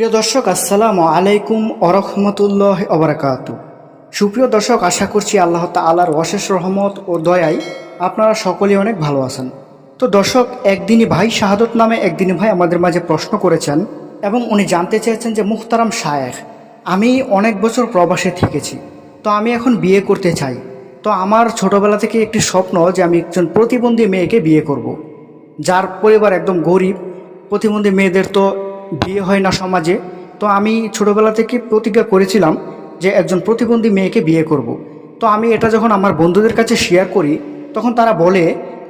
প্রিয় দর্শক, আসসালামু আলাইকুম অরহমতুল্লাহ অবরাকাত সুপ্রিয় দর্শক, আশা করছি আল্লাহ তালার অশেষ রহমত ও দয়ায় আপনারা সকলেই অনেক ভালো আছেন। তো দর্শক, একদিনই ভাই শাহাদত নামে একদিনই ভাই আমাদের মাঝে প্রশ্ন করেছেন এবং উনি জানতে চেয়েছেন যে মুখতারাম শায়েখ, আমি অনেক বছর প্রবাসে থেকেছি। তো আমি এখন বিয়ে করতে চাই। তো আমার ছোটবেলা থেকে একটি স্বপ্ন যে, আমি একজন প্রতিবন্ধী মেয়েকে বিয়ে করব। যার পরিবার একদম গরিব। প্রতিবন্ধী মেয়েদের তো বিয়ে হয় না সমাজে, তো আমি ছোটবেলা থেকে প্রতিজ্ঞা করেছিলাম যে একজন প্রতিবন্ধী মেয়েকে বিয়ে করব। তো আমি এটা যখন আমার বন্ধুদের কাছে শেয়ার করি, তখন তারা বলে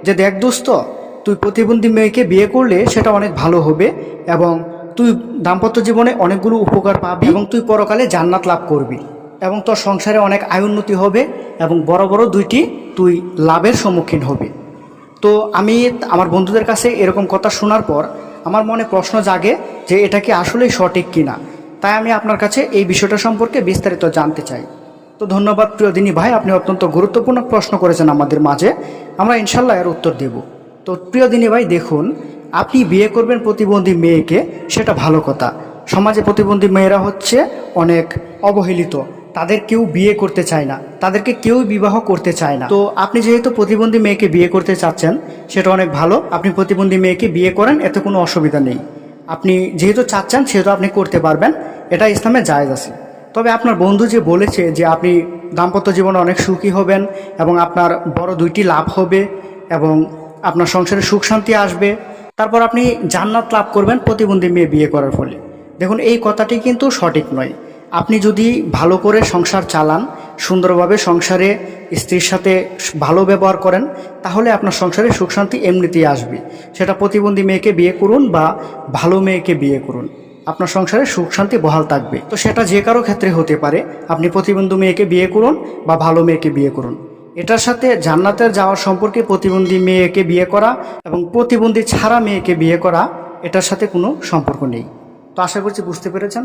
যে, দেখ দোস্ত, তুই প্রতিবন্ধী মেয়েকে বিয়ে করলে সেটা অনেক ভালো হবে এবং তুই দাম্পত্য জীবনে অনেকগুলো উপকার পাবি এবং তুই পরকালে জান্নাত লাভ করবি এবং তোর সংসারে অনেক আয় উন্নতি হবে এবং বড় বড় দুইটি তুই লাভের সম্মুখীন হবি তো আমি আমার বন্ধুদের কাছে এরকম কথা শোনার পর আমার মনে প্রশ্ন জাগে যে এটা কি আসলেই সঠিক কিনা, তাই আমি আপনার কাছে এই বিষয়টা সম্পর্কে বিস্তারিত জানতে চাই। তো ধন্যবাদ প্রিয় দিনী ভাই, আপনি অত্যন্ত গুরুত্বপূর্ণ প্রশ্ন করেছেন আমাদের মাঝে, আমরা ইনশাল্লাহ এর উত্তর দেব। তো প্রিয় দিনী ভাই, দেখুন, আপনি বিয়ে করবেন প্রতিবন্ধী মেয়েকে, সেটা ভালো কথা। সমাজে প্রতিবন্ধী মেয়েরা হচ্ছে অনেক অবহেলিত, তাদের কেউ বিয়ে করতে চায় না, তাদেরকে কেউ বিবাহ করতে চায় না। তো আপনি যেহেতু প্রতিবন্ধী মেয়েকে বিয়ে করতে চাচ্ছেন, সেটা অনেক ভালো, আপনি প্রতিবন্ধী মেয়েকে বিয়ে করেন, এতে কোনো অসুবিধা নেই। আপনি যেহেতু চাচ্ছেন, সেহেতু আপনি করতে পারবেন। এটা ইসলামে জায়েজ আছে। তবে আপনার বন্ধু যে বলেছে যে আপনি দাম্পত্য জীবনে অনেক সুখী হবেন এবং আপনার বড় দুইটি লাভ হবে এবং আপনার সংসারে সুখ শান্তি আসবে, তারপর আপনি জান্নাত লাভ করবেন প্রতিবন্ধী মেয়ে বিয়ে করার ফলে। দেখুন, এই কথাটি কিন্তু সঠিক নয়। আপনি যদি ভালো করে সংসার চালান সুন্দরভাবে সংসারে স্ত্রীর সাথে ভালো ব্যবহার করেন, তাহলে আপনার সংসারে সুখ শান্তি এমনিতেই আসবে। সেটা প্রতিবন্ধী মেয়েকে বিয়ে করুন বা ভালো মেয়েকে বিয়ে করুন। আপনার সংসারে সুখ শান্তি বহাল থাকবে। তো সেটা যে কারও ক্ষেত্রে হতে পারে। আপনি প্রতিবন্ধী মেয়েকে বিয়ে করুন বা ভালো মেয়েকে বিয়ে করুন। এটার সাথে জান্নাতের যাওয়ার সম্পর্কে প্রতিবন্ধী মেয়েকে বিয়ে করা এবং প্রতিবন্ধী ছাড়া মেয়েকে বিয়ে করা, এটার সাথে কোনো সম্পর্ক নেই। তো আশা করছি বুঝতে পেরেছেন।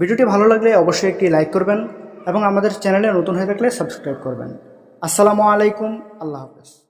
ভিডিওটি ভালো লাগলে অবশ্যই একটি লাইক করবেন। এবং আমাদের চ্যানেলে নতুন হয়ে থাকলে সাবস্ক্রাইব করবেন। আসসালামু আলাইকুম আল্লাহ হাফেজ।